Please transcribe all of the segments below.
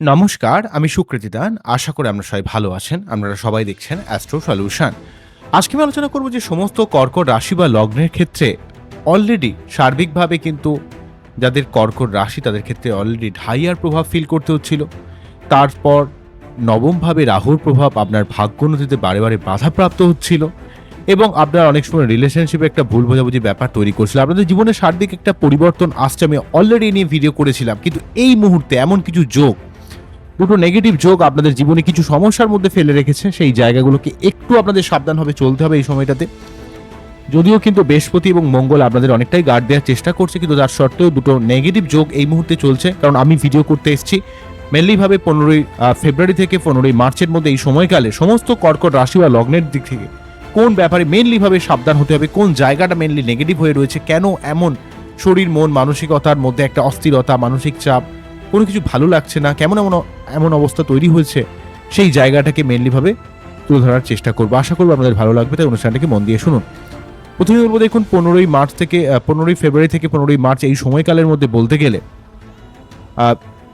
নমস্কার, আমি সুকৃতি দান। আশা করি আপনারা সবাই ভালো আছেন। আপনারা সবাই দেখছেন অ্যাস্ট্রো সলিউশন আজকে আমি আলোচনা করব যে সমস্ত কর্কট রাশি বা লগ্নের ক্ষেত্রে অলরেডি সার্বিকভাবে কিন্তু যাদের কর্কট রাশি, তাদের ক্ষেত্রে অলরেডি ঢাইয়ার প্রভাব ফিল করতে হচ্ছিল। তারপর নবমভাবে রাহুর প্রভাব আপনার ভাগ্যোন্নতিতে বারে বারে বাধাপ্রাপ্ত হচ্ছিল। এবং আপনার অনেক সময় রিলেশনশিপে একটা ভুল বোঝাবুঝি ব্যাপার তৈরি করছিল আপনাদের জীবনে সার্বিক একটা পরিবর্তন আসছে, আমি অলরেডি নিয়ে ভিডিও করেছিলাম। কিন্তু এই মুহূর্তে এমন কিছু যোগ, দুটো নেগেটিভ যোগ আপনাদের জীবনে কিছু সমস্যার মধ্যে ফেলে রেখেছে, সেই জায়গাগুলোকে একটু আপনাদের সাবধানভাবে চলতে হবে এই সময়টাতে। যদিও কিন্তু বৃহস্পতি এবং মঙ্গল আপনাদের অনেকটাই গার্ড দেওয়ার চেষ্টা করছে, কিন্তু তার সত্ত্বেও দুটো নেগেটিভ যোগ এই মুহূর্তে চলছে। কারণ আমি ভিডিও করতে এসেছি মেনলিভাবে পনেরোই ফেব্রুয়ারি থেকে পনেরোই মার্চের মধ্যে এই সময়কালে সমস্ত কর্কট রাশি বা লগ্নের দিক থেকে কোন ব্যাপারে মেনলিভাবে সাবধান হতে হবে, কোন জায়গাটা মেনলি নেগেটিভ হয়ে রয়েছে, কেন এমন শরীর, মন, মানসিকতার মধ্যে একটা অস্থিরতা, মানসিক চাপ, কোনো কিছু ভালো লাগছে না, কেমন এমন এমন অবস্থা তৈরি হয়েছে, সেই জায়গাটাকে মেনলিভাবে তুলে ধরার চেষ্টা করব। আশা করব আপনাদের ভালো লাগবে, তাই অনুষ্ঠানটাকে মন দিয়ে শুনুন। প্রথমে বলব, দেখুন, পনেরোই মার্চ থেকে পনেরোই ফেব্রুয়ারি থেকে পনেরোই মার্চ এই সময়কালের মধ্যে বলতে গেলে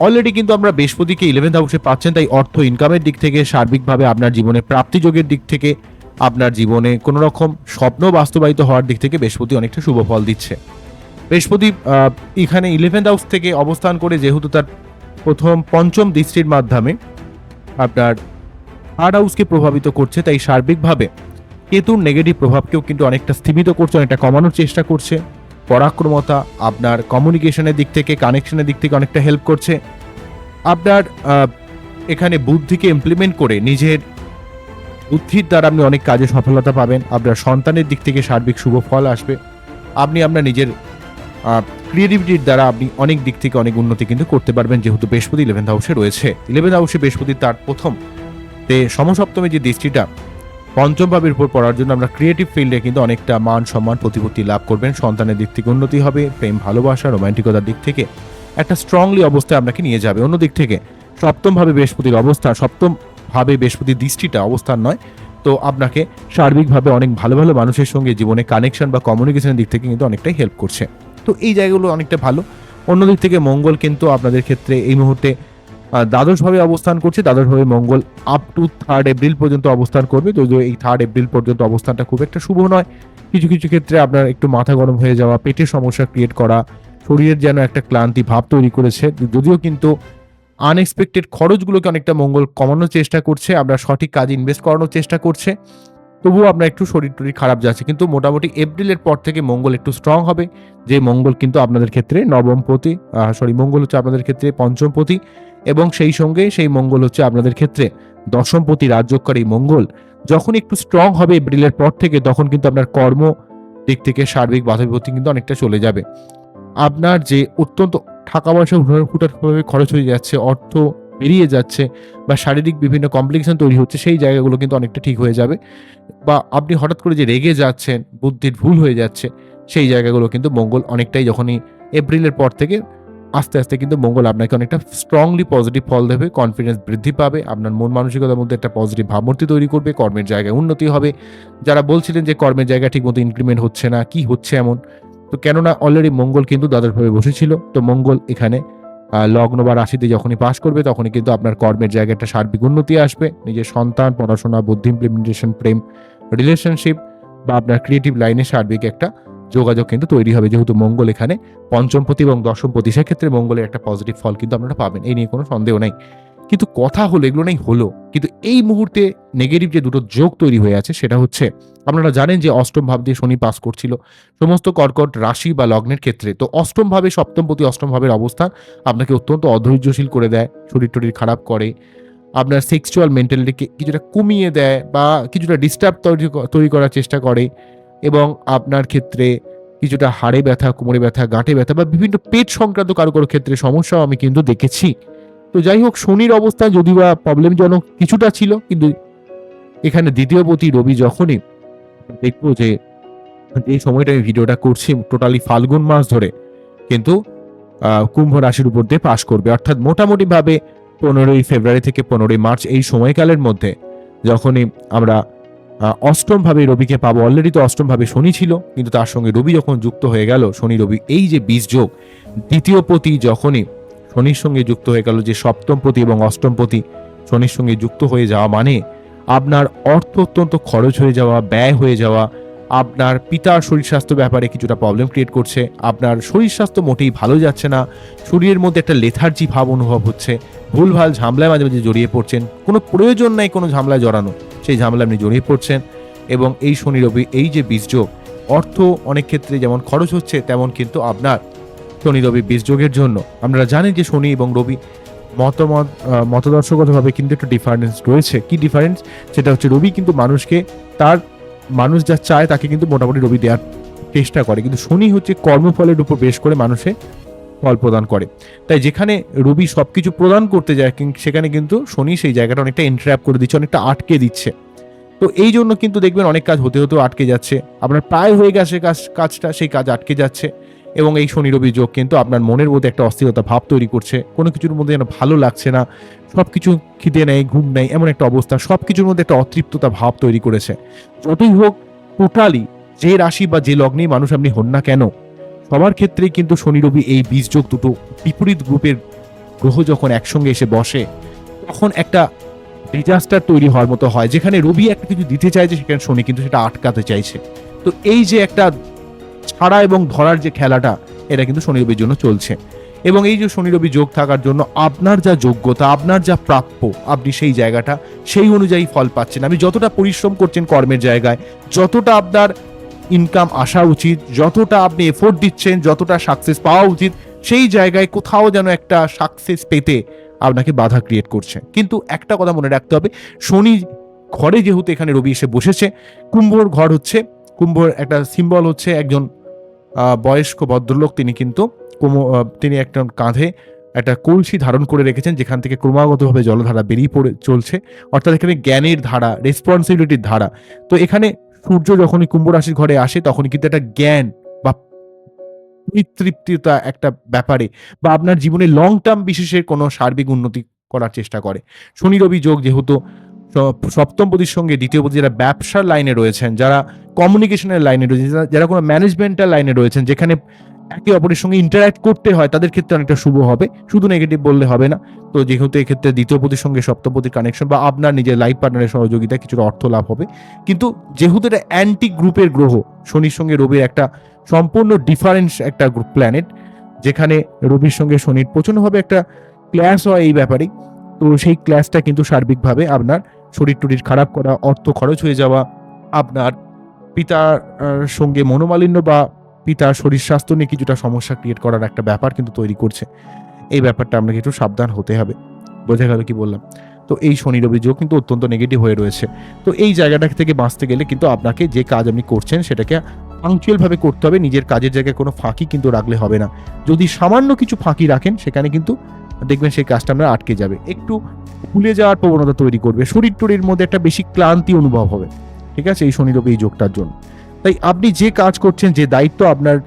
অলরেডি কিন্তু আমরা বৃহস্পতিকে ইলেভেন্থ হাউসে পাচ্ছেন, তাই অর্থ ইনকামের দিক থেকে, সার্বিকভাবে আপনার জীবনে প্রাপ্তিযোগের দিক থেকে আপনার জীবনে কোনো রকম স্বপ্ন বাস্তবায়িত হওয়ার দিক থেকে বৃহস্পতি অনেকটা শুভ ফল দিচ্ছে। বৃহস্পতি এখানে ইলেভেন্থ হাউস থেকে অবস্থান করে যেহেতু তার প্রথম পঞ্চম দৃষ্টির মাধ্যমে আপনার থার্ড হাউসকে প্রভাবিত করছে, তাই সার্বিকভাবে কেতুর নেগেটিভ প্রভাবকেও কিন্তু অনেকটা স্থিমিত করছে, অনেকটা কমানোর চেষ্টা করছে। পরাক্রমতা আপনার কমিউনিকেশনের দিক থেকে কানেকশনের দিক থেকে অনেকটা হেল্প করছে। আপনার এখানে বুদ্ধিকে ইমপ্লিমেন্ট করে নিজের বুদ্ধির দ্বারা আপনি অনেক কাজে সফলতা পাবেন। আপনার সন্তানের দিক থেকে সার্বিক শুভ ফল আসবে। আপনি আপনার নিজের ক্রিয়েটিভিটির দ্বারা আপনি অনেক দিক থেকে অনেক উন্নতি কিন্তু করতে পারবেন। যেহেতু বৃহস্পতি ইলেভেন্থ হাউসে রয়েছে। ইলেভেন্থ হাউসে বৃহস্পতি তার প্রথম। তে সমসপ্তমে যে দৃষ্টিটা পঞ্চম ভাবের উপর পড়ার জন্য আমরা ক্রিয়েটিভ ফিল্ডে কিন্তু অনেকটা মান, সম্মান, প্রতিপত্তি লাভ করবেন। সন্তানের দিক থেকে উন্নতি হবে, প্রেম, ভালোবাসা রোমান্টিকতার দিক থেকে একটা স্ট্রংলি অবস্থায় আপনাকে নিয়ে যাবে। অন্য দিক থেকে সপ্তম ভাবে বৃহস্পতির অবস্থা, সপ্তম ভাবে বৃহস্পতির দৃষ্টিটা অবস্থান নয়। তো আপনাকে সার্বিকভাবে অনেক ভালো ভালো মানুষের সঙ্গে জীবনে কানেকশন বা কমিউনিকেশনের দিক থেকে কিন্তু অনেকটাই হেল্প করছে। তো এই জায়গাগুলো অনেকটা ভালো। অন্য দিক থেকে মঙ্গল কিন্তু আপনাদের ক্ষেত্রে এই মুহূর্তে দ্বাদশভাবে অবস্থান করছে। দ্বাদশভাবে Mangal up to third April পর্যন্ত অবস্থান করবে। যদিও এই থার্ড এপ্রিল পর্যন্ত অবস্থানটা খুব একটা শুভ নয়। কিছু কিছু ক্ষেত্রে আপনার একটু মাথা গরম হয়ে যাওয়া, পেটের সমস্যা ক্রিয়েট করা, শরীরের যেন একটা ক্লান্তি ভাব তৈরি করেছে। যদিও কিন্তু আনএক্সপেক্টেড খরচগুলোকে অনেকটা মঙ্গল কমানোর চেষ্টা করছে আপনার সঠিক কাজ ইনভেস্ট করানোর চেষ্টা করছে। তবুও আপনার একটু শরীর টরীর খারাপ যাচ্ছে, কিন্তু মোটামুটি এপ্রিলের পর থেকে মঙ্গল একটু স্ট্রং হবে। যে মঙ্গল কিন্তু আপনাদের ক্ষেত্রে নবমপতি সরি মঙ্গল হচ্ছে আপনাদের ক্ষেত্রে পঞ্চমপতি এবং সেই সঙ্গে সেই মঙ্গল হচ্ছে আপনাদের ক্ষেত্রে দশমপতি রাজ্যকারী মঙ্গল। যখন একটু স্ট্রং হবে এপ্রিলের পর থেকে, তখন কিন্তু আপনার কর্ম দিক থেকে সার্বিক বাধা বিপত্তি কিন্তু অনেকটা চলে যাবে। আপনার যে অত্যন্ত টাকা পয়সা হুটাটভাবে খরচ হয়ে যাচ্ছে, অর্থ বেরিয়ে যাচ্ছে বা শারীরিক বিভিন্ন কমপ্লিকেশন তৈরি হচ্ছে, সেই জায়গাগুলো কিন্তু অনেকটা ঠিক হয়ে যাবে। বা আপনি হঠাৎ করে যে রেগে যাচ্ছেন, বুদ্ধির ভুল হয়ে যাচ্ছে, সেই জায়গাগুলো কিন্তু মঙ্গল অনেকটাই যখনই এপ্রিলের পর থেকে আস্তে আস্তে কিন্তু মঙ্গল আপনাকে অনেকটা স্ট্রংলি পজিটিভ ফল দেবে কনফিডেন্স বৃদ্ধি পাবে, আপনার মন মানসিকতার মধ্যে একটা পজিটিভ ভাবমূর্তি তৈরি করবে, কর্মের জায়গায় উন্নতি হবে। যারা বলছিলেন যে কর্মের জায়গা ঠিকমতো ইনক্রিমেন্ট হচ্ছে না, কি হচ্ছে এমন তো কেননা অলরেডি মঙ্গল কিন্তু দ্বাদশভাবে বসেছিল, তো মঙ্গল এখানে লগ্ন বা রাশিতে যখনই পাশ করবে তখনই কিন্তু আপনার কর্মের জায়গায় একটা সার্বিক উন্নতি আসবে। নিজের সন্তান, পড়াশোনা, বুদ্ধি ইমপ্লিমেন্টেশন প্রেম রিলেশনশিপ বা আপনার ক্রিয়েটিভ লাইনে সার্বিক একটা যোগাযোগ কিন্তু তৈরি হবে। যেহেতু মঙ্গল এখানে পঞ্চমপতি এবং দশমপতি, সেক্ষেত্রে মঙ্গলের একটা পজিটিভ ফল কিন্তু আপনারা পাবেন। এই নিয়ে কোনো সন্দেহ নেই। কিন্তু কথা হলো, এগুলো নেই হলো। কিন্তু এই মুহূর্তে নেগেটিভ যে দুটো যোগ তৈরি হয়ে আছে, সেটা হচ্ছে, আপনারা জানেন যে অষ্টম ভাব দিয়ে শনি পাস করছিল। সমস্ত কর্কট রাশি বা লগ্নের ক্ষেত্রে, তো অষ্টম ভাবে সপ্তম প্রতি অষ্টম ভাবের অবস্থান আপনাকে অত্যন্ত অধৈর্যশীল করে দেয়, শরীর টরীর খারাপ করে। আপনার সেক্সুয়াল মেন্টালিটিকে কিছুটা কমিয়ে দেয় বা কিছুটা ডিস্টার্ব তৈরি তৈরি করার চেষ্টা করে এবং আপনার ক্ষেত্রে কিছুটা হাড়ে ব্যথা, কোমরে ব্যথা, গাঁটে ব্যথা বা বিভিন্ন পেট সংক্রান্ত কারও কারও ক্ষেত্রে সমস্যাও আমি কিন্তু দেখেছি। তো যাই হোক, শনির অবস্থা যদি বা প্রবলেমজনক কিছুটা ছিল, কিন্তু এখানে দ্বিতীয় পতি রবি যখনই দেখব যে এই সময়টা আমি ভিডিওটা করছি টোটালি ফাল্গুন মাস ধরে, কিন্তু কুম্ভ রাশির উপর দিয়ে পাশ করবে। অর্থাৎ মোটামুটিভাবে পনেরোই ফেব্রুয়ারি থেকে পনেরোই মার্চ এই সময়কালের মধ্যে যখনই আমরা অষ্টমভাবে রবিকে পাবো অলরেডি তো অষ্টমভাবে শনি ছিল, কিন্তু তার সঙ্গে রবি যখন যুক্ত হয়ে গেল, শনি রবি এই যে বীজ যোগ দ্বিতীয় পতি যখনই শনির সঙ্গে যুক্ত হয়ে গেল যে সপ্তম পতি এবং অষ্টম পতি শনির সঙ্গে যুক্ত হয়ে যাওয়া মানে আপনার অর্থ অত্যন্ত খরচ হয়ে যাওয়া, ব্যয় হয়ে যাওয়া, আপনার পিতার শরীর স্বাস্থ্য ব্যাপারে কিছুটা প্রবলেম ক্রিয়েট করছে, আপনার শরীর স্বাস্থ্য মোটেই ভালো যাচ্ছে না, শরীরের মধ্যে একটা লেথার্জি ভাব অনুভব হচ্ছে, ভুলভাল ঝামেলায় মাঝে মাঝে জড়িয়ে পড়ছেন, কোনো প্রয়োজন নাই কোনো ঝামেলায় জড়ানো, সেই ঝামেলা আপনি জড়িয়ে পড়ছেন এবং এই শনি রবি এই যে বীজযোগ অর্থ অনেক ক্ষেত্রে যেমন খরচ হচ্ছে তেমন কিন্তু আপনার শনি রবি বীজযোগের জন্য। আমরা জানি যে শনি এবং রবি মতামত মতাদর্শগতভাবে কিন্তু একটু ডিফারেন্স রয়েছে। কি ডিফারেন্স সেটা হচ্ছে রবি কিন্তু মানুষকে তার, মানুষ যা চায় তাকে কিন্তু মোটামুটি রবি দেওয়ার চেষ্টা করে। কিন্তু শনি হচ্ছে কর্মফলের উপর বেশ করে মানুষে ফল প্রদান করে। তাই যেখানে রবি সব কিছু প্রদান করতে যায় সেখানে কিন্তু শনি সেই জায়গাটা অনেকটা ইন্টারাপ্ট করে দিচ্ছে, অনেকটা আটকে দিচ্ছে। তো এই জন্য কিন্তু দেখবেন অনেক কাজ হতে হতেও আটকে যাচ্ছে। আপনার প্রায় হয়ে গেছে কাজ, কাজটা, সেই কাজ আটকে যাচ্ছে। এবং এই শনি রবি যোগ কিন্তু আপনার মনের মধ্যে একটা অস্থিরতা ভাব তৈরি করছে। কোনো কিছুর মধ্যে যেন ভালো লাগছে না সব কিছু খিদে নেই, ঘুম নেই, এমন একটা অবস্থা সব কিছুর মধ্যে একটা অতৃপ্ততা ভাব তৈরি করেছে। যতই হোক টোটালি যে রাশি বা যে লগ্নেই মানুষ আপনি হন না কেন, সবার ক্ষেত্রেই কিন্তু শনি রবি এই বীজযোগ দুটো বিপরীত গ্রুপের গ্রহ যখন একসঙ্গে এসে বসে, তখন একটা ডিজাস্টার তৈরি হওয়ার মতো হয়। যেখানে রবি একটা কিছু দিতে চাইছে, সেখানে শনি কিন্তু সেটা আটকাতে চাইছে। তো এই যে একটা ছাড়া এবং ধরার যে খেলাটা, এটা কিন্তু শনি রবির জন্য চলছে। এবং এই যে শনি রবি যোগ থাকার জন্য আপনার যা যোগ্যতা, আপনার যা প্রাপ্য, আপনি সেই জায়গাটা, সেই অনুযায়ী ফল পাচ্ছেন। আপনি যতটা পরিশ্রম করছেন কর্মের জায়গায়, যতটা আপনার ইনকাম আসা উচিত, যতটা আপনি এফোর্ট দিচ্ছেন, যতটা সাকসেস পাওয়া উচিত, সেই জায়গায় কোথাও যেন একটা সাকসেস পেতে আপনাকে বাধা ক্রিয়েট করছে। কিন্তু একটা কথা মনে রাখতে হবে, শনি ঘরে যেহেতু এখানে রবি এসে বসেছে, কুম্ভর ঘর হচ্ছে কুম্ভর একটা সিম্বল হচ্ছে একজন বয়স্ক ভদ্রলোক। তিনি কিন্তু তিনি একটা কাঁধে একটা কলসি ধারণ করে রেখেছেন, যেখান থেকে ক্রমাগতভাবে জলধারা বেরিয়ে পড়ে, চলছে। অর্থাৎ এখানে জ্ঞানের ধারা রেসপন্সিবিলিটির ধারা। তো এখানে সূর্য যখনই কুম্ভ রাশির ঘরে আসে, তখনই কিন্তু একটা জ্ঞান বা তৃপ্তিতা একটা ব্যাপারে বা আপনার জীবনে লং টার্ম বিশেষের কোনো সার্বিক উন্নতি করার চেষ্টা করে। শনি রবি যোগ যেহেতু সপ্তম পতির সঙ্গে দ্বিতীয় পতি যারা ব্যবসার লাইনে রয়েছেন, যারা কমিউনিকেশনের লাইনে রয়েছেন, যারা- কোনো ম্যানেজমেন্টাল লাইনে রয়েছেন, যেখানে একে অপরের সঙ্গে ইন্টারাক্ট করতে হয়, তাদের ক্ষেত্রে অনেকটা শুভ হবে। শুধু নেগেটিভ বললে হবে না। তো যেহেতু এক্ষেত্রে দ্বিতীয় পতির সঙ্গে সপ্তম পতির কানেকশন বা আপনার নিজের লাইফ পার্টনারের সহযোগিতা কিছুটা অর্থ লাভ হবে। কিন্তু যেহেতু এটা অ্যান্টি গ্রুপের গ্রহ, শনির সঙ্গে রবির একটা সম্পূর্ণ ডিফারেন্স একটা গ্রুপ প্ল্যানেট যেখানে রবির সঙ্গে শনির প্রচণ্ডভাবে একটা ক্ল্যাশ হয় এই ব্যাপারে তো সেই ক্ল্যাশটা কিন্তু সার্বিকভাবে আপনার শরীর টরির খারাপ করা, অর্থ খরচ হয়ে যাওয়া, আপনার পিতার সঙ্গে মনোমালিন্য বা পিতার শরীর স্বাস্থ্য নিয়ে কিছুটা সমস্যা ক্রিয়েট করার একটা ব্যাপার কিন্তু তৈরি করছে। এই ব্যাপারটা আপনাকে একটু সাবধান হতে হবে, বোঝা গেল কি বললাম? তো এই শনি রবি যোগ কিন্তু অত্যন্ত নেগেটিভ হয়ে রয়েছে। তো এই জায়গাটা থেকে বাঁচতে গেলে কিন্তু আপনাকে যে কাজ আপনি করছেন সেটাকে পাংচুয়াল ভাবে করতে হবে, নিজের কাজের জায়গায় কোনো ফাঁকি কিন্তু রাখলে হবে না। যদি সামান্য কিছু ফাঁকি রাখেন, সেখানে কিন্তু দেখবেন সেই কাজটা আপনার আটকে যাবে। একটু ভুলে যাওয়ার প্রবণতা তৈরি করবে। শরীর টরির মধ্যে একটা বেশি ক্লান্তি অনুভব হবে। ঠিক আছে? এই শনি এই যোগটার জন্য। তাই আপনি যে কাজ করছেন, যে দায়িত্ব আপনার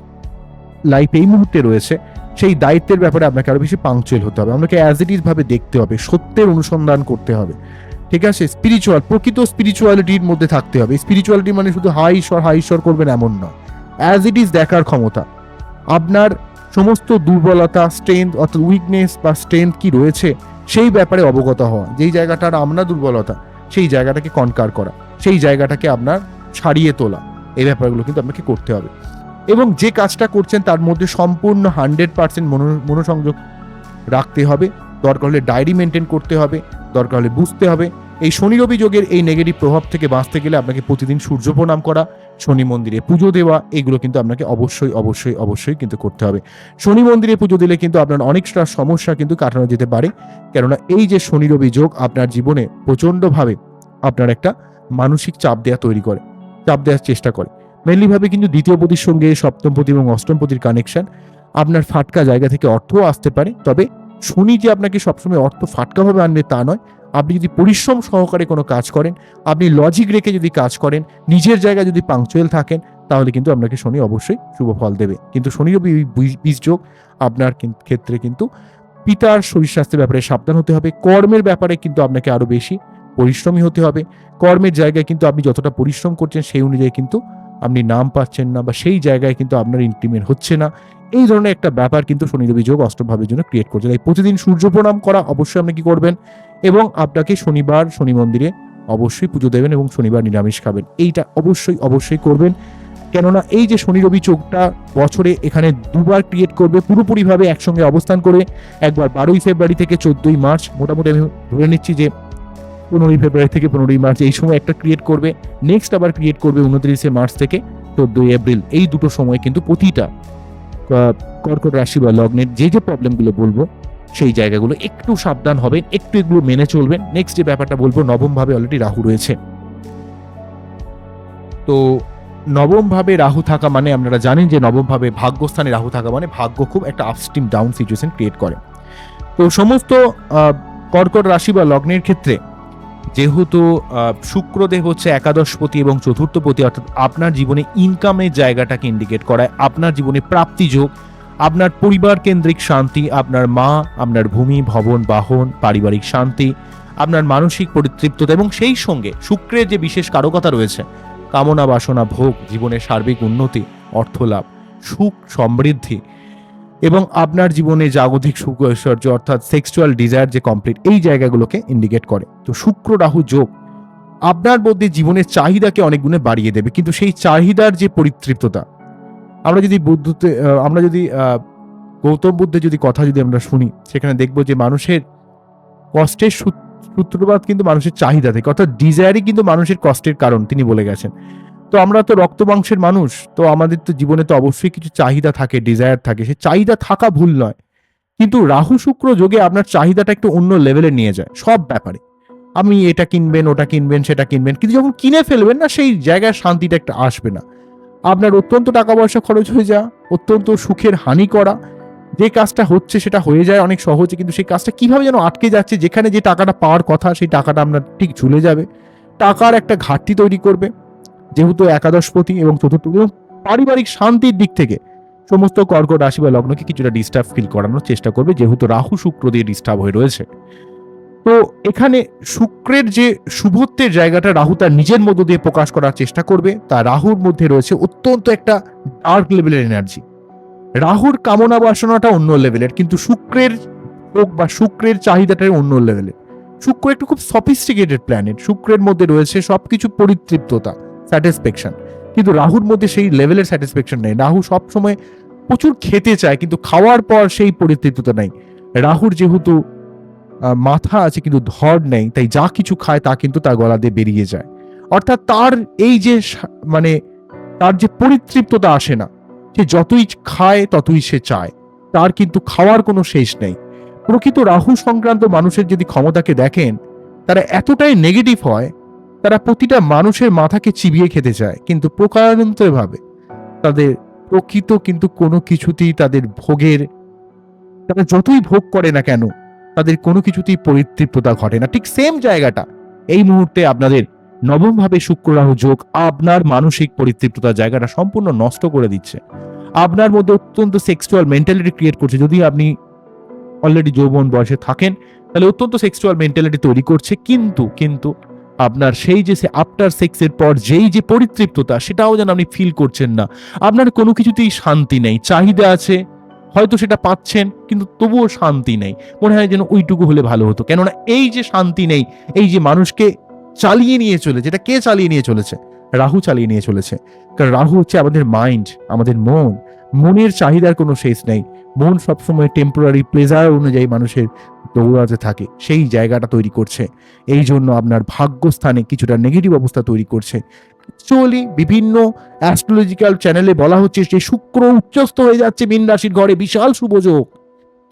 লাইফে এই মুহূর্তে রয়েছে, সেই দায়িত্বের ব্যাপারে আপনাকে আরও বেশি পাংচুয়াল হতে হবে। আপনাকে অ্যাজ ইট ইজ ভাবে দেখতে হবে। সত্যের অনুসন্ধান করতে হবে। ঠিক আছে? স্পিরিচুয়াল প্রকৃত স্পিরিচুয়ালিটির মধ্যে থাকতে হবে। স্পিরিচুয়ালিটি মানে শুধু হাই ঈশ্বর হাই ঈশ্বর করবেন এমন নয়। অ্যাজ ইট ইজ দেখার ক্ষমতা। আপনার সমস্ত দুর্বলতা স্ট্রেংথ অর্থাৎ উইকনেস বা স্ট্রেংথ কি রয়েছে, সেই ব্যাপারে অবগত হওয়া। যেই জায়গাটার আমরা দুর্বলতা, সেই জায়গাটাকে কনকার করা, সেই জায়গাটাকে আপনার ছাড়িয়ে তোলা, এই ব্যাপারগুলো কিন্তু আপনাকে করতে হবে। এবং যে কাজটা করছেন, তার মধ্যে সম্পূর্ণ হান্ড্রেড পার্সেন্ট মনোসংযোগ রাখতে হবে। দরকার হলে ডায়েরি মেনটেন করতে হবে, দরকার হলে বুঝতে হবে এই শনি রবি যোগের এই নেগেটিভ প্রভাব থেকে বাঁচতে গেলে আপনাকে প্রতিদিন সূর্য প্রণাম করা, শনি মন্দিরে পুজো দেওয়া, এগুলো কিন্তু আপনাকে অবশ্যই অবশ্যই অবশ্যই কিন্তু করতে হবে। শনি মন্দিরে পুজো দিলে কিন্তু আপনার অনেকটা সমস্যা কিন্তু কাটানো যেতে পারে। কেননা এই যে শনি রবি যোগ আপনার জীবনে প্রচণ্ডভাবে আপনার একটা মানসিক চাপ দেওয়া তৈরি করে, চাপ দেওয়ার চেষ্টা করে। মেনলি ভাবে কিন্তু দ্বিতীয় পতির সঙ্গে সপ্তম পতি এবং অষ্টম পতির কানেকশন আপনার ফাটকা জায়গা থেকে অর্থও আসতে পারে। তবে শনি যে আপনাকে সবসময় অর্থ ফাটকাভাবে আনবে তা নয়। আপনি যদি পরিশ্রম সহকারে কোনো কাজ করেন, আপনি লজিক রেখে যদি কাজ করেন, নিজের জায়গায় যদি পাংচুয়াল থাকেন, তাহলে কিন্তু আপনাকে শনি অবশ্যই শুভ ফল দেবে। কিন্তু শনি রবি বীজ- বীজ যোগ, আপনার ক্ষেত্রে কিন্তু পিতার শরীর স্বাস্থ্যের ব্যাপারে সাবধান হতে হবে। কর্মের ব্যাপারে কিন্তু আপনাকে আরও বেশি পরিশ্রমী হতে হবে। কর্মের জায়গায় কিন্তু আপনি যতটা পরিশ্রম করছেন, সেই অনুযায়ী কিন্তু আপনি নাম পাচ্ছেন না বা সেই জায়গায় কিন্তু আপনার ইনক্রিমেন্ট হচ্ছে না। এই ধরনের একটা ব্যাপার কিন্তু শনি রবি যোগ অষ্টম ভাবের জন্য ক্রিয়েট করছে তাই প্রতিদিন সূর্য প্রণাম করা অবশ্যই আপনি কি করবেন? এবং আপনাকে শনিবার শনি মন্দিরে অবশ্যই পুজো দেবেন এবং শনিবার নিরামিষ খাবেন। এইটা অবশ্যই অবশ্যই করবেন। কেননা এই যে শনি রবি চোখটা বছরে এখানে দুবার ক্রিয়েট করবে, পুরোপুরিভাবে একসঙ্গে অবস্থান করে একবার বারোই ফেব্রুয়ারি থেকে চোদ্দই মার্চ, মোটামুটি আমি ধরে নিচ্ছি যে পনেরোই ফেব্রুয়ারি থেকে পনেরোই মার্চ এই সময় একটা ক্রিয়েট করবে নেক্সট আবার ক্রিয়েট করবে উনত্রিশে মার্চ থেকে চোদ্দই এপ্রিল। এই দুটো সময় কিন্তু প্রতিটা কর্কট রাশি বা লগ্নের যে যে প্রবলেমগুলো বলব, সেই জায়গাগুলো একটু সাবধান হবেন, একটু এগুলো মেনে চলবেন। নেক্সট যে ব্যাপারটা বলব নবম ভাবে অলরেডি রাহু রয়েছে। তো নবম ভাবে রাহু থাকা মানে আপনারা জানেন যে নবম ভাবে ভাগ্যস্থানে রাহু থাকা মানে ভাগ্য খুব একটা আপস্টিম ডাউন সিচুয়েশন ক্রিয়েট করে। তো সমস্ত কর্কট রাশি বা লগ্নের ক্ষেত্রে যেহেতু শুক্রদেব হচ্ছে একাদশপতি এবং চতুর্থপতি, অর্থাৎ আপনার জীবনে ইনকামের জায়গাটাকে ইন্ডিকেট করায়, আপনার জীবনে প্রাপ্তি যোগ, আপনার পরিবার কেন্দ্রিক শান্তি, আপনার মা, আপনার ভূমি, ভবন, বাহন, পারিবারিক শান্তি, আপনার মানসিক পরিতৃপ্ততা এবং সেই সঙ্গে শুক্রের যে বিশেষ কারকতা রয়েছে কামনা বাসনা ভোগ, জীবনের সার্বিক উন্নতি, অর্থলাভ, সুখ, সমৃদ্ধি এবং আপনার জীবনে জাগতিক সুখ ঐশ্বর্য অর্থাৎ সেক্সুয়াল ডিজায়ার যে কমপ্লিট এই জায়গাগুলোকে ইন্ডিকেট করে। তো শুক্র রাহু যোগ, আপনার মধ্যে জীবনের চাহিদাকে অনেক গুণে বাড়িয়ে দেবে, কিন্তু সেই চাহিদার যে পরিতৃপ্ততা, আমরা যদি বুদ্ধতে আমরা যদি গৌতম বুদ্ধের যদি কথা যদি আমরা শুনি, সেখানে দেখব যে মানুষের কষ্টের সূত্রপাত কিন্তু মানুষের চাহিদা থেকে, অর্থাৎ ডিজায়ারই কিন্তু মানুষের কষ্টের কারণ, তিনি বলে গেছেন। তো আমরা তো রক্ত মাংসের মানুষ, তো আমাদের তো জীবনে তো অবশ্যই কিছু চাহিদা থাকে ডিজায়ার থাকে। সে চাহিদা থাকা ভুল নয়। কিন্তু রাহু শুক্র যোগে আপনার চাহিদাটা একটু অন্য লেভেলে নিয়ে যায়, সব ব্যাপারে। আপনি এটা কিনবেন, ওটা কিনবেন, সেটা কিনবেন, কিন্তু যখন কিনে ফেলবেন না, সেই জায়গায় শান্তিটা একটা আসবে না। আপনার অত্যন্ত টাকা পয়সা খরচ হয়ে যাওয়া, অত্যন্ত সুখের হানি করা, যে কাজটা হচ্ছে সেটা হয়ে যায় অনেক সহজে, কিন্তু সেই কাজটা কীভাবে যেন আটকে যাচ্ছে, যেখানে যে টাকাটা পাওয়ার কথা, সেই টাকাটা আপনার ঠিক ঝুলে যাবে। টাকার একটা ঘাটতি তৈরি করবে। যেহেতু একাদশপতি এবং চতুর্থ পারিবারিক শান্তির দিক থেকে সমস্ত কর্কট রাশি বা লগ্নকে কিছুটা ডিস্টার্ব ফিল করানোর চেষ্টা করবে, যেহেতু রাহু শুক্র দিয়ে ডিস্টার্ব হয়ে রয়েছে। তো এখানে শুক্রের যে শুভত্বের জায়গাটা, রাহু তার নিজের মধ্য দিয়ে প্রকাশ করার চেষ্টা করবে। তা রাহুর মধ্যে রয়েছে অত্যন্ত একটা ডার্ক লেভেলের এনার্জি রাহুর কামনা বাসনাটা অন্য লেভেলের কিন্তু শুক্রের হোক বা শুক্রের চাহিদাটা অন্য লেভেলের শুক্র একটু খুব সফিস্টিকেটেড প্ল্যানেট শুক্রের মধ্যে রয়েছে সবকিছু পরিতৃপ্ততা। স্যাটিসফ্যাকশন কিন্তু রাহুর মধ্যে সেই লেভেলের স্যাটিসফ্যাকশন নেই। রাহু সবসময় প্রচুর খেতে চায়, কিন্তু খাওয়ার পর সেই পরিতৃপ্ততা নেই। রাহুর যেহেতু মাথা আছে, কিন্তু ধর নেই, তাই যা কিছু খায় তা কিন্তু তার গলা দিয়ে বেরিয়ে যায়। অর্থাৎ তার এই যে মানে তার যে পরিতৃপ্ততা আসে না, সে যতই খায়, ততই সে চায়। তার কিন্তু খাওয়ার কোনো শেষ নেই। প্রকৃত রাহু সংক্রান্ত মানুষের যদি ক্ষমতাকে দেখেন, তারা এতটাই নেগেটিভ হয় তারা প্রতিটা মানুষের মাথাকে চিবিয়ে খেতে চায়, কিন্তু প্রকারান্তরভাবে তাদের প্রকৃত কিন্তু কোনো কিছুতেই তাদের ভোগের, তারা যতই ভোগ করে না কেন, তাদের কোনো কিছুতেই পরিতৃপ্ততা ঘটে না। ঠিক সেম জায়গাটা, এই মুহূর্তে আপনাদের নবম ভাবে শুক্র রাহু যোগ আপনার মানসিক পরিতৃপ্ততার জায়গাটা সম্পূর্ণ নষ্ট করে দিচ্ছে। আপনার মধ্যে অত্যন্ত সেক্সুয়াল মেন্টালিটি ক্রিয়েট করছে। যদি আপনি অলরেডি যৌবন বয়সে থাকেন, তাহলে অত্যন্ত সেক্সুয়াল মেন্টালিটি তৈরি করছে, কিন্তু কিন্তু আপনার সেই যে আফটার সেক্সের পর যেই যে পরিতৃপ্ততা, সেটাও যেন আপনি ফিল করছেন না। আপনার কোনো কিছুতেই শান্তি নেই। চাহিদা আছে, হয়তো সেটা পাচ্ছেন, কিন্তু তবুও শান্তি নেই। মনে হয় যেন ওইটুকু হলে ভালো হতো। কেননা এই যে শান্তি নেই, এই যে মানুষকে চালিয়ে নিয়ে চলেছে এটা কে চালিয়ে নিয়ে চলেছে? রাহু চালিয়ে নিয়ে চলেছে। কারণ রাহু হচ্ছে আমাদের মাইন্ড আমাদের মন। মনের চাহিদার কোনো শেষ নেই। মন সবসময় টেম্পোরারি প্লেজার অনুযায়ী মানুষের দৌড়াতে থাকে, সেই জায়গাটা তৈরি করছে। এই জন্য আপনার ভাগ্যস্থানে কিছুটা নেগেটিভ অবস্থা তৈরি করছে। অ্যাকচুয়ালি বিভিন্ন অ্যাস্ট্রোলজিক্যাল চ্যানেলে বলা হচ্ছে যে শুক্র উচ্চস্থ হয়ে যাচ্ছে মীন রাশির ঘরে, বিশাল শুভযোগ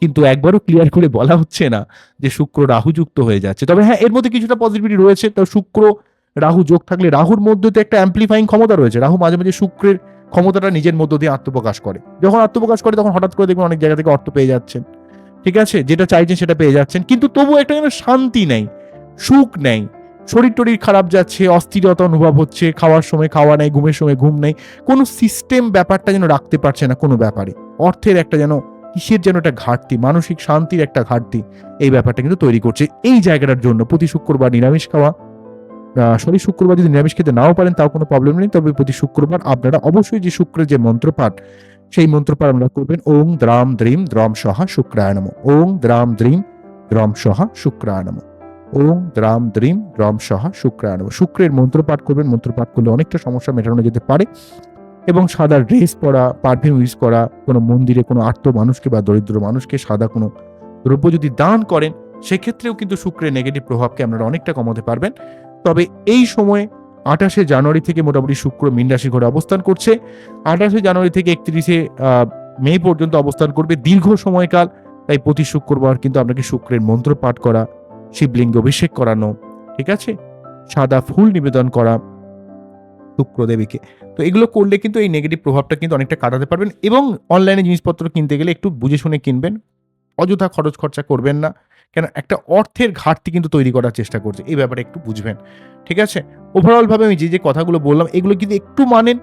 কিন্তু একবারও ক্লিয়ার করে বলা হচ্ছে না যে শুক্র রাহুযুক্ত হয়ে যাচ্ছে। তবে হ্যাঁ এর মধ্যে কিছুটা পজিটিভিটি রয়েছে। তো শুক্র, রাহু যোগ থাকলে রাহুর মধ্যে তো একটা অ্যাম্পলিফাইং ক্ষমতা রয়েছে। রাহু মাঝে মাঝে শুক্রের ক্ষমতাটা নিজের মধ্য দিয়ে আত্মপ্রকাশ করে। যখন আত্মপ্রকাশ করে, তখন হঠাৎ করে দেখবেন অনেক জায়গা থেকে অর্থ পেয়ে যাচ্ছেন ঠিক আছে? যেটা চাইছেন সেটা পেয়ে যাচ্ছেন। কিন্তু তবুও একটা যেন শান্তি নেই, সুখ নেই। শরীর টরীর খারাপ যাচ্ছে, অস্থিরতা অনুভব হচ্ছে, খাওয়ার সময় খাওয়া নেই, ঘুমের সময় ঘুম নেই। কোনো সিস্টেম ব্যাপারটা যেন রাখতে পারছে না কোনো ব্যাপারে। অর্থের একটা যেন, কিসের যেন একটা ঘাটতি, মানসিক শান্তির একটা ঘাটতি এই ব্যাপারটা কিন্তু তৈরি করছে এই জায়গাটার জন্য। প্রতি শুক্রবার নিরামিষ খাওয়া সরি, শুক্রবার যদি নিরামিষ খেতে নাও পারেন তাও কোনো প্রবলেম নেই। তবে প্রতি শুক্রবার আপনারা অবশ্যই যে শুক্রের যে মন্ত্রপাঠ সেই মন্ত্রপাঠ আমরা করবেন। ওং দ্রাম দ্রিম দ্রম সহা শুক্রায় নম। ওং দ্রাম দ্রিম দ্রম সহা শুক্রায় নম। ওং দ্রাম দ্রিম দ্রম সহা শুক্রায় শুক্রের মন্ত্রপাঠ করবেন। মন্ত্রপাঠ করলে অনেকটা সমস্যা মেটানো যেতে পারে। এবং সাদা ড্রেস পরা, পারফিউম ইউজ করা, কোনো মন্দিরে কোনো আর্ত মানুষকে বা দরিদ্র মানুষকে সাদা কোনো দ্রব্য যদি দান করেন, সেক্ষেত্রেও কিন্তু শুক্রের নেগেটিভ প্রভাবকে আপনারা অনেকটা কমাতে পারবেন। তবে এই সময়ে আঠাশে জানুয়ারি থেকে মোটামুটি শুক্র মীন রাশি ঘরে অবস্থান করছে। আঠাশে জানুয়ারি থেকে একত্রিশে মে পর্যন্ত অবস্থান করবে দীর্ঘ সময়কাল। তাই প্রতি শুক্রবার কিন্তু আপনাকে শুক্রের মন্ত্র পাঠ করা, শিবলিঙ্গ অভিষেক করানো, ঠিক আছে? সাদা ফুল নিবেদন করা শুক্রদেবীকে। তো এগুলো করলে কিন্তু এই নেগেটিভ প্রভাবটা কিন্তু অনেকটা কাটাতে পারবেন এবং অনলাইনে জিনিসপত্র কিনতে গেলে একটু বুঝে শুনে কিনবেন। অযথা খরচ খরচা করবেন না। কেন, একটা অর্থের ঘাটতি কিন্তু তৈরি করার চেষ্টা করছে। এই ব্যাপারে একটু বুঝবেন, ঠিক আছে? ওভারঅলভাবে আমি যে যে কথাগুলো বললাম, এগুলো কিন্তু একটু মানেন।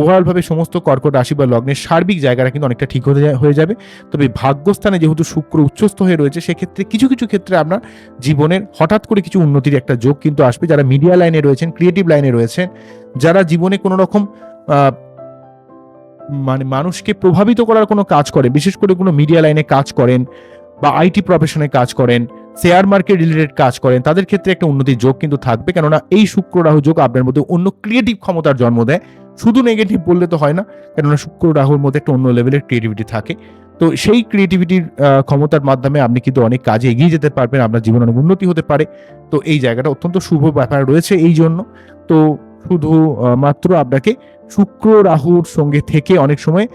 ওভারঅলভাবে সমস্ত কর্কট রাশি বা লগ্নের সার্বিক জায়গাটা কিন্তু অনেকটা ঠিক হতে হয়ে যাবে। তবে ভাগ্যস্থানে যেহেতু শুক্র উচ্চস্থ হয়ে রয়েছে, সেক্ষেত্রে কিছু কিছু ক্ষেত্রে আপনার জীবনের হঠাৎ করে কিছু উন্নতির একটা যোগ কিন্তু আসবে। যারা মিডিয়া লাইনে রয়েছেন ক্রিয়েটিভ লাইনে রয়েছেন, যারা জীবনে কোনো রকম মানে মানুষকে প্রভাবিত করার কোনো কাজ করে বিশেষ করে কোনো মিডিয়া লাইনে কাজ করেন বা আইটি প্রফেশনে কাজ করেন শেয়ার মার্কেট রিলেটেড কাজ করেন, তাদের ক্ষেত্রে একটা উন্নতির যোগ কিন্তু থাকবে। কেননা এই শুক্র রাহু যোগ আপনার মধ্যে অন্য ক্রিয়েটিভ ক্ষমতার জন্ম দেয়। শুধু নেগেটিভ বললে তো হয় না, কেননা শুক্র রাহুর মধ্যে একটা অন্য লেভেলের ক্রিয়েটিভিটি থাকে। তো সেই ক্রিয়েটিভিটির ক্ষমতার মাধ্যমে আপনি কিন্তু অনেক কাজে এগিয়ে যেতে পারবেন, আপনার জীবনে অনেক উন্নতি হতে পারে। তো এই জায়গাটা অত্যন্ত শুভ ব্যাপার রয়েছে এই জন্য। তো শুধু মাত্র আপনাকে শুক্র রাহুর সঙ্গে থেকে অনেক সময়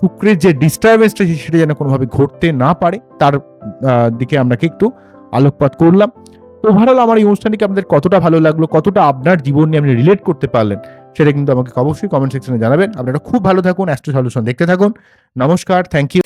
শুক্রের যে ডিস্টারবেন্সটা সেটা যেন কোনোভাবে ঘটতে না পারে, তার দিকে আপনাকে একটু আলোকপাত করলাম। ওভারঅল আমার এই অনুষ্ঠানটিকে আপনাদের কতটা ভালো লাগল, কতটা আপনার জীবন নিয়ে আপনি রিলেট করতে পারলেন, সেটা কিন্তু আমাকে অবশ্যই কমেন্ট সেকশনে জানাবেন। আপনারা খুব ভালো থাকুন অ্যাস্ট্রো সলিউশন দেখতে থাকুন। নমস্কার থ্যাংক ইউ